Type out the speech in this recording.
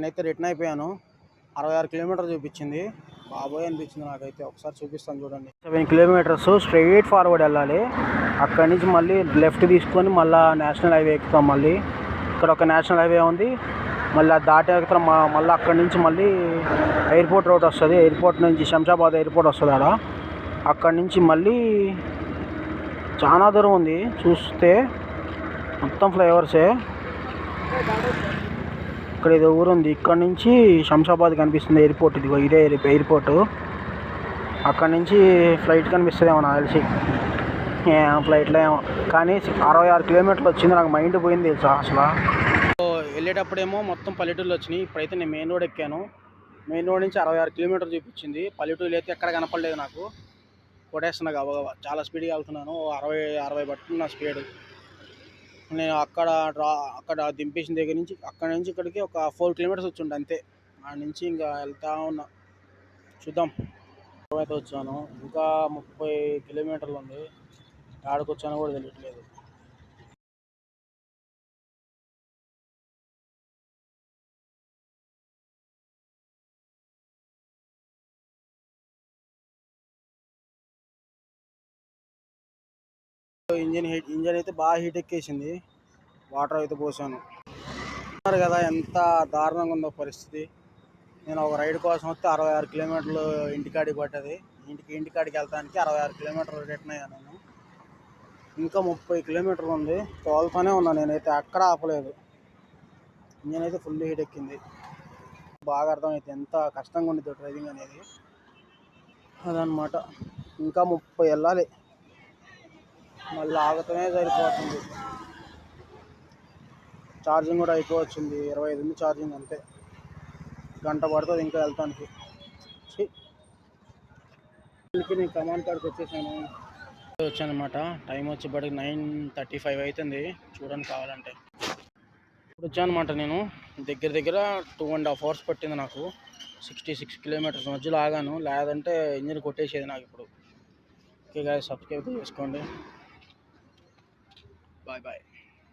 నేనైతే రిటర్న్ అయిపోయాను. అరవై ఆరు కిలోమీటర్ చూపించింది. బాబోయ్ అనిపించింది నాకైతే. ఒకసారి చూపిస్తాను చూడండి. సెవెన్ కిలోమీటర్స్ స్ట్రైట్ ఫార్వర్డ్ వెళ్ళాలి. అక్కడి నుంచి మళ్ళీ లెఫ్ట్ తీసుకొని మళ్ళీ నేషనల్ హైవే ఎక్కుతాం మళ్ళీ. ఇక్కడ ఒక నేషనల్ హైవే ఉంది. మళ్ళీ అది దాటి ఎక్కుతాం మళ్ళీ అక్కడి నుంచి మళ్ళీ ఎయిర్పోర్ట్ రోడ్ వస్తుంది. ఎయిర్పోర్ట్ నుంచి శంషాబాద్ ఎయిర్పోర్ట్ వస్తుంది ఆడ. అక్కడి నుంచి మళ్ళీ చాలా దూరం ఉంది. చూస్తే మొత్తం ఫ్లైఓవర్సే. ఇక్కడ ఏదో ఊరు ఉంది. ఇక్కడ నుంచి శంషాబాద్ కనిపిస్తుంది ఎయిర్పోర్ట్. ఇదిగో ఇదే ఎయిర్- ఎయిర్పోర్ట్. అక్కడ నుంచి ఫ్లైట్ కనిపిస్తుంది ఏమో నాకు తెలిసి. ఫ్లైట్లో ఏమో. కానీ అరవై ఆరు కిలోమీటర్లు వచ్చింది. నాకు మైండ్ పోయింది తెలుసా అసలు. వెళ్ళేటప్పుడేమో మొత్తం పల్లెటూళ్ళు వచ్చినాయి. ఇప్పుడైతే నేను మెయిన్ రోడ్ ఎక్కాను. మెయిన్ రోడ్ నుంచి అరవై ఆరు కిలోమీటర్లు చూపించింది. పల్లెటూళ్ళు అయితే ఎక్కడ కనపడలేదు నాకు. కొట్టేస్తున్నా గబగబా. చాలా స్పీడ్గా వెళ్తున్నాను. ఓ అరవై అరవై పట్టుకున్న స్పీడ్. నేను అక్కడ డ్రా అక్కడ దింపేసిన దగ్గర నుంచి అక్కడ నుంచి ఇక్కడికి ఒక ఫోర్ కిలోమీటర్స్ వచ్చి ఉండే అంతే. ఆ నుంచి ఇంకా వెళ్తా ఉన్నా. చూద్దాం. అయితే వచ్చాను. ఇంకా ముప్పై కిలోమీటర్లు ఉంది. ఆడికి కూడా తెలియట్లేదు. ఇంజన్ హీట్ ఇంజన్ అయితే బాగా హీట్ ఎక్కేసింది. వాటర్ అయితే పోసాను. చూస్తున్నారు కదా ఎంత దారుణంగా ఉందో పరిస్థితి. నేను ఒక రైడ్ కోసం వస్తే అరవై ఆరు కిలోమీటర్లు ఇంటికాడికి పడ్డది. ఇంటికి ఇంటికాడికి వెళ్తానికి అరవై ఆరు కిలోమీటర్లు రిటర్న్ అయ్యాను నేను. ఇంకా ముప్పై కిలోమీటర్లు ఉంది. తోలుతూనే ఉన్నాను నేనైతే ఎక్కడ ఆపలేదు. ఇంజన్ అయితే ఫుల్ హీట్ ఎక్కింది. బాగా అర్థమైతే ఎంత కష్టంగా ఉండేది డ్రైవింగ్ అనేది. అదనమాట ఇంకా ముప్పై వెళ్ళాలి. మళ్ళీ ఆగుతూనే సరిపోతుంది. ఛార్జింగ్ కూడా ఎక్కువ వచ్చింది ఇరవై ఐదు ఉంది ఛార్జింగ్ అంతే. గంట పడుతుంది ఇంకా వెళ్తానికి. నేను కమాండ్ కాడికి వచ్చేసాను. వచ్చాను అనమాట టైం వచ్చి బడికి నైన్ థర్టీ ఫైవ్ అవుతుంది చూడండి కావాలంటే. ఇప్పుడు వచ్చాను అనమాట నేను. దగ్గర దగ్గర టూ అండ్ హాఫ్ అవర్స్ పట్టింది నాకు. సిక్స్టీ సిక్స్ కిలోమీటర్స్ మధ్యలో ఆగాను. లేదంటే ఇంజిన్ కొట్టేసేది నాకు ఇప్పుడు. ఓకే గాయ సబ్స్క్రైబ్ చేసుకోండి. Bye bye.